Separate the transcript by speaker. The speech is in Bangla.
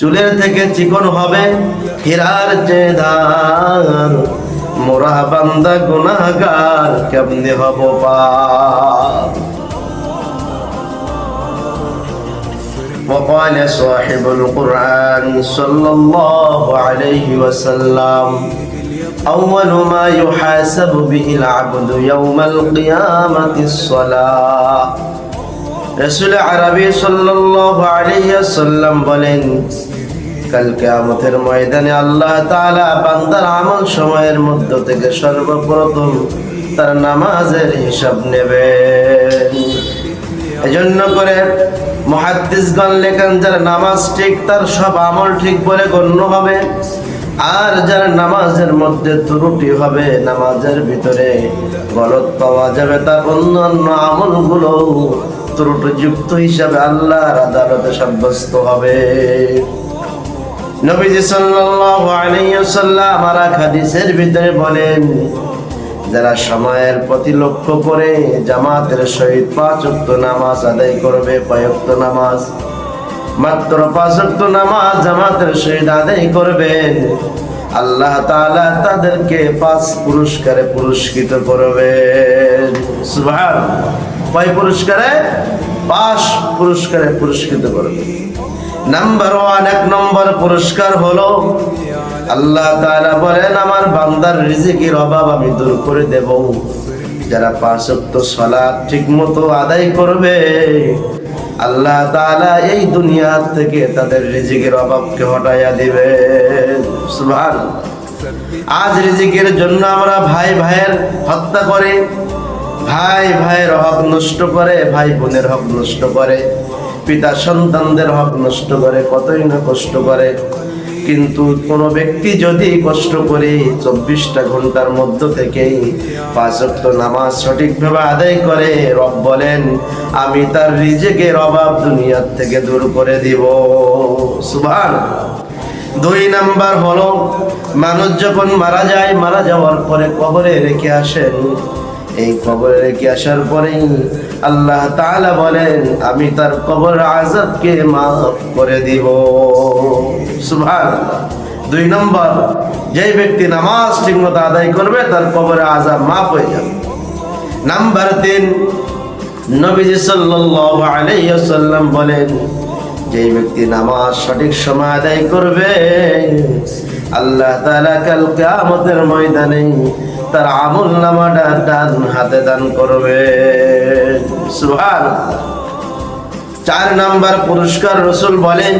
Speaker 1: চুলের থেকে চিকন হবে হীরার চেদার মোরা বান্দা গুনাহগার কেমনে হব পার وقال صاحب القرآن صلى الله عليه وسلم أول ما يحاسب به العبد يوم القيامة الصلاة রসুল আরবি সাল্লাল্লাহু আলাইহি সাল্লাম বলেন কাল কিয়ামতের ময়দানে আল্লাহ বান্দার আমল সময়ের মধ্য থেকে সর্বপ্রথম তার নামাজের হিসাব নেবেন এজন্য করে মহাদ্দিসগণ লেখেন, যার নামাজ ঠিক, তার সব আমল ঠিক বলে গণ্য হবে। আর যার নামাজের মধ্যে ত্রুটি হবে, নামাজের ভিতরে গলত পাওয়া যাবে। তার অন্যান্য আমলগুলো ত্রুটিযুক্ত হিসাবে আল্লাহর আদালতে সাব্যস্ত হবে। নবীজি হাদিসের ভিতরে বলেন, যারা সময়ের প্রতি লক্ষ্য করে জামাতের সহিত পাঁচ নামাজ আদায় করবে কয়েকত নামাজ? মাত্র পাঁচ নামাজ জামাতের সহিত আদায় করবেন। আল্লাহ তাদেরকে পাঁচ পুরস্কারে পুরস্কৃত সুবহান কয় পুরস্কারে? পাঁচ পুরস্কারে পুরস্কৃত করবেন নাম্বার ওয়ান এক নম্বর পুরস্কার হলো, আল্লাহ তাআলা বলেন, আমার বান্দার রিজিকের অভাব আমি দূর করে দেব। যারা পাঁচ ওয়াক্ত সালাত ঠিকমতো আদায় করবে, আল্লাহ তাআলা এই দুনিয়া থেকে তাদের রিজিকের অভাবকে হটাইয়া দিবে। আজ রিজিকের জন্য আমরা ভাই ভাইয়ের হত্যা করে। ভাই, ভাইয়ের হক নষ্ট করে, ভাই বোনের হক নষ্ট করে, পিতা সন্তানদের হক নষ্ট করে, কতই না কষ্ট করে। কিন্তু কোনো ব্যক্তি যদি কষ্ট করে, চব্বিশটা ঘণ্টার মধ্য থেকেই পাঁচক্ত নামাজ সঠিকভাবে আদায় করে, রব বলেন, আমি তার রিজেকের অভাব দুনিয়ার থেকে দূর করে দিব। সুভান দুই নাম্বার হলো, মানুষ যখন মারা যায়, মারা যাওয়ার পরে কবরে রেখে আসেন এই কবরে রেখে আসার পরেই আল্লাহ তাআলা বলেন, আমি তার কবর আজাবকে মাফ করে দিব। সুবহানাল্লাহ। দুই নম্বর যে ব্যক্তি নামাজ ঠিকমতো আদায় করবে, তার কবরে আজাব মাফ হয়ে যাবে। নাম্বার তিন, নবীজি সাল্লাল্লাহু আলাইহি ওয়াসাল্লাম বলেন যে ব্যক্তি নামাজ সঠিক সময় আদায় করবে, আল্লাহ তালা কাল কিয়ামতের ময়দানে তার আমল নামাটা ডান হাতে দান করবে। সুবহান চার নাম্বার পুরস্কার রসুল বলেন